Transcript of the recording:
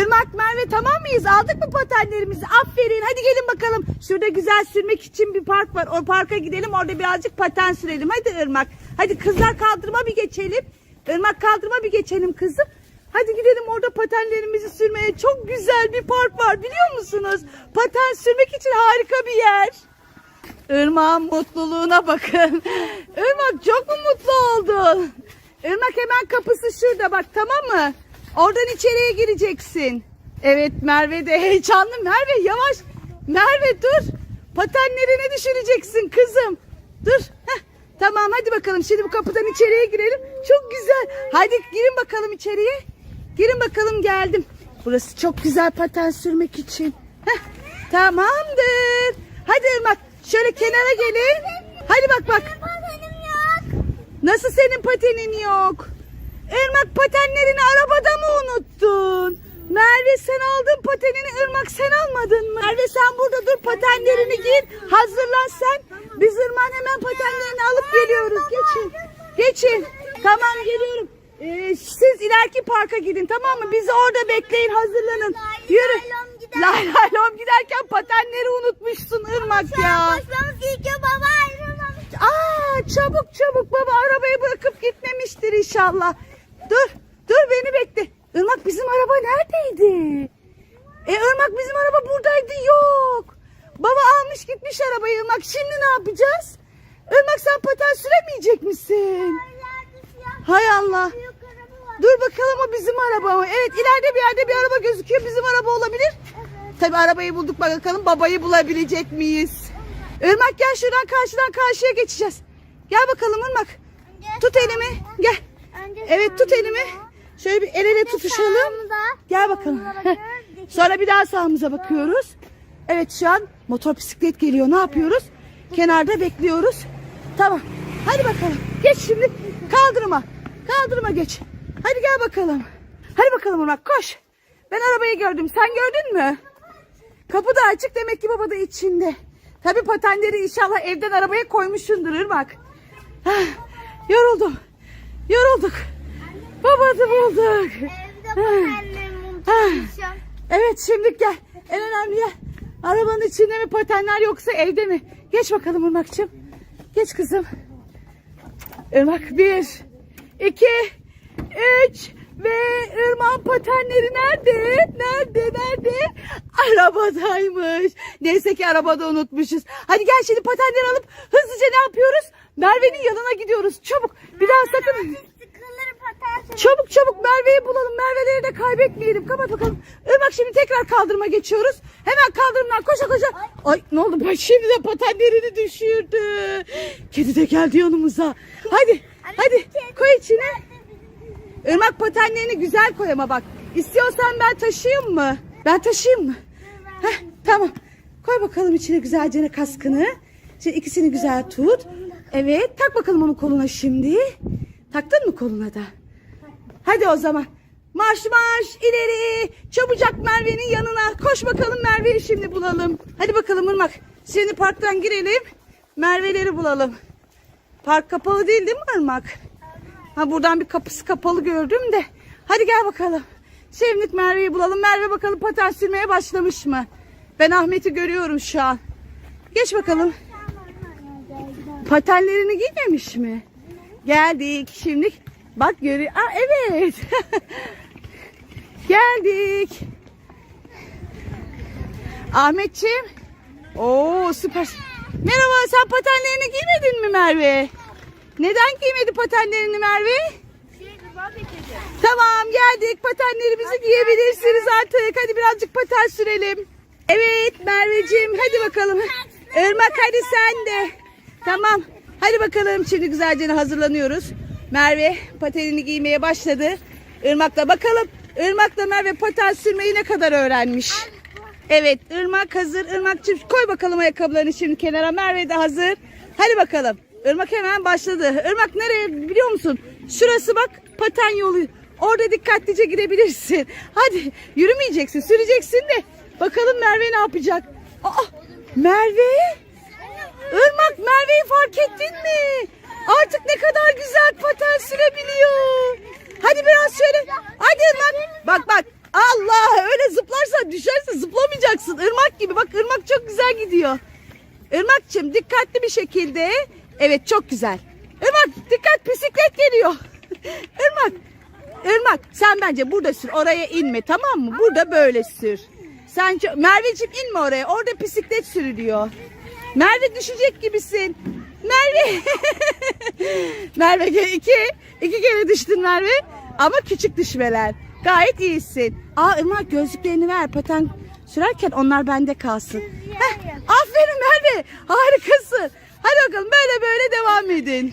Irmak Merve tamam mıyız? Aldık mı patenlerimizi? Aferin. Hadi gelin bakalım. Şurada güzel sürmek için bir park var. O parka gidelim. Orada birazcık paten sürelim. Hadi Irmak. Hadi kızlar kaldırıma bir geçelim. Irmak kaldırıma bir geçelim kızım. Hadi gidelim orada patenlerimizi sürmeye. Çok güzel bir park var biliyor musunuz? Paten sürmek için harika bir yer. Irmak'ın mutluluğuna bakın. Irmak çok mu mutlu oldun? Irmak hemen kapısı şurada bak tamam mı? Oradan içeriye gireceksin. Evet Merve de heyecanlı. Merve yavaş. Merve dur. Patenlerini düşüreceksin kızım. Dur. Heh. Tamam hadi bakalım şimdi bu kapıdan içeriye girelim. Çok güzel. Hadi girin bakalım içeriye. Girin bakalım geldim. Burası çok güzel paten sürmek için. Heh. Tamamdır. Hadi Irmak şöyle kenara gelin. Hadi bak bak. Nasıl senin patenin yok? Irmak patenlerini arabada mı unuttun? Merve sen aldın patenini Irmak sen almadın mı? Merve sen burada dur patenlerini giy. Hazırlan sen. Biz Irmak'ın hemen patenlerini alıp geliyoruz. Geçin. Geçin. Tamam geliyorum. Ee, siz ileriki parka gidin tamam mı? Bizi orada bekleyin hazırlanın. Yürü. laylom. Lay lay lom giderken patenleri unutmuşsun Irmak ya. Aa çabuk çabuk baba arabayı bırakıp gitmemiştir inşallah. Dur dur beni bekle. Irmak bizim araba neredeydi? E Irmak bizim araba buradaydı yok. Baba almış gitmiş arabayı Irmak şimdi ne yapacağız? Irmak sen paten süremeyecek misin? Hay Allah. Dur bakalım o bizim araba mı? Evet ileride bir yerde bir araba gözüküyor bizim araba olabilir. Evet. Tabi arabayı bulduk bakalım babayı bulabilecek miyiz? Irmak gel şuradan karşıdan karşıya geçeceğiz. Gel bakalım Irmak. Tut elimi. Gel. Evet tut elimi. Şöyle bir el ele tutuşalım. Gel bakalım. Sonra bir daha sağımıza bakıyoruz. Evet şu an motor bisiklet geliyor. Ne yapıyoruz? Kenarda bekliyoruz. Tamam. Hadi bakalım. Geç şimdi. Kaldırıma. Kaldırıma geç. Hadi gel bakalım. Hadi bakalım Irmak koş. Ben arabayı gördüm. Sen gördün mü? Kapı da açık demek ki baba da içinde. Tabii patenleri inşallah evden arabaya koymuşsundur Irmak. Hah, Yoruldum. Yorulduk. Babanı bulduk. Evde Heh. patenlerimi unutmuşum. Evet şimdi gel. En önemli yer. Arabanın içinde mi patenler yoksa evde mi? Geç bakalım Irmak'cığım. Geç kızım. Irmak bir, iki, üç ve Irmak'ın patenleri nerede? Nerede? Nerede? Arabadaymış. Neyse ki arabada unutmuşuz. Hadi gel şimdi patenleri alıp hızlıca ne yapıyoruz? Merve'nin yanına gidiyoruz. Çabuk. Bir daha sakın. Çabuk çabuk Merve'yi bulalım. Merve'leri de kaybetmeyelim. Kapat bakalım. Irmak şimdi tekrar kaldırıma geçiyoruz. Hemen kaldırımdan koşa koşa. Ay ne oldu? Bak şimdi de patenlerini düşürdü. Kedi de geldi yanımıza. Hadi hadi koy içine. Irmak patenlerini güzel koy ama bak. İstiyorsan ben taşıyayım mı? Ben taşıyayım mı? Heh, tamam. Koy bakalım içine güzelce kaskını. Şimdi ikisini güzel tut. Evet tak bakalım onu koluna şimdi. Taktın mı koluna da? Hadi o zaman. Marş marş ileri. Çabucak Merve'nin yanına. Koş bakalım Merve'yi şimdi bulalım. Hadi bakalım Irmak. Şimdi parktan girelim. Merve'leri bulalım. Park kapalı değil değil mi Irmak? Ha buradan bir kapısı kapalı gördüm de. Hadi gel bakalım. Şevnik Merve'yi bulalım. Merve bakalım paten sürmeye başlamış mı? Ben Ahmet'i görüyorum şu an. Geç bakalım. Patenlerini giymemiş mi? Geldik. Şimdi bak görüyor. Aa evet. Geldik. Ahmetciğim. Oo süper. Merhaba sen patenlerini giymedin mi Merve? Neden giymedi patenlerini Merve? Tamam geldik. Patenlerimizi giyebilirsiniz artık. Hadi birazcık paten sürelim. Evet Merveciğim hadi bakalım. Irmak hadi sen de. Tamam. Hadi bakalım şimdi güzelce hazırlanıyoruz. Merve patenini giymeye başladı. Irmak'la bakalım. Irmak'la Merve paten sürmeyi ne kadar öğrenmiş. Evet Irmak hazır. Irmak'cığım koy bakalım ayakkabılarını şimdi kenara. Merve de hazır. Hadi bakalım. Irmak hemen başladı. Irmak nereye biliyor musun? Şurası bak paten yolu. Orada dikkatlice gidebilirsin. Hadi yürümeyeceksin süreceksin de. Bakalım Merve ne yapacak? Aa, Merve? Irmak Merve'yi fark ettin mi? Artık ne kadar güzel paten sürebiliyor. Hadi biraz şöyle. Hadi Irmak. Bak bak. Allah öyle Baksana düşerse zıplamayacaksın. Irmak gibi. Bak ırmak çok güzel gidiyor. Irmak'cığım dikkatli bir şekilde. Evet çok güzel. Irmak dikkat bisiklet geliyor. Irmak. Irmak sen bence burada sür. Oraya inme tamam mı? Burada böyle sür. Sen. Merveciğim inme oraya. Orada bisiklet sürülüyor. Merve düşecek gibisin. Merve. Merve iki, iki kere düştün Merve. Ama küçük düşmeler. Gayet iyisin. Aa Irmak gözlüklerini ver. Paten sürerken onlar bende kalsın. Heh, aferin Merve. Harikasın. Hadi bakalım böyle böyle devam edin.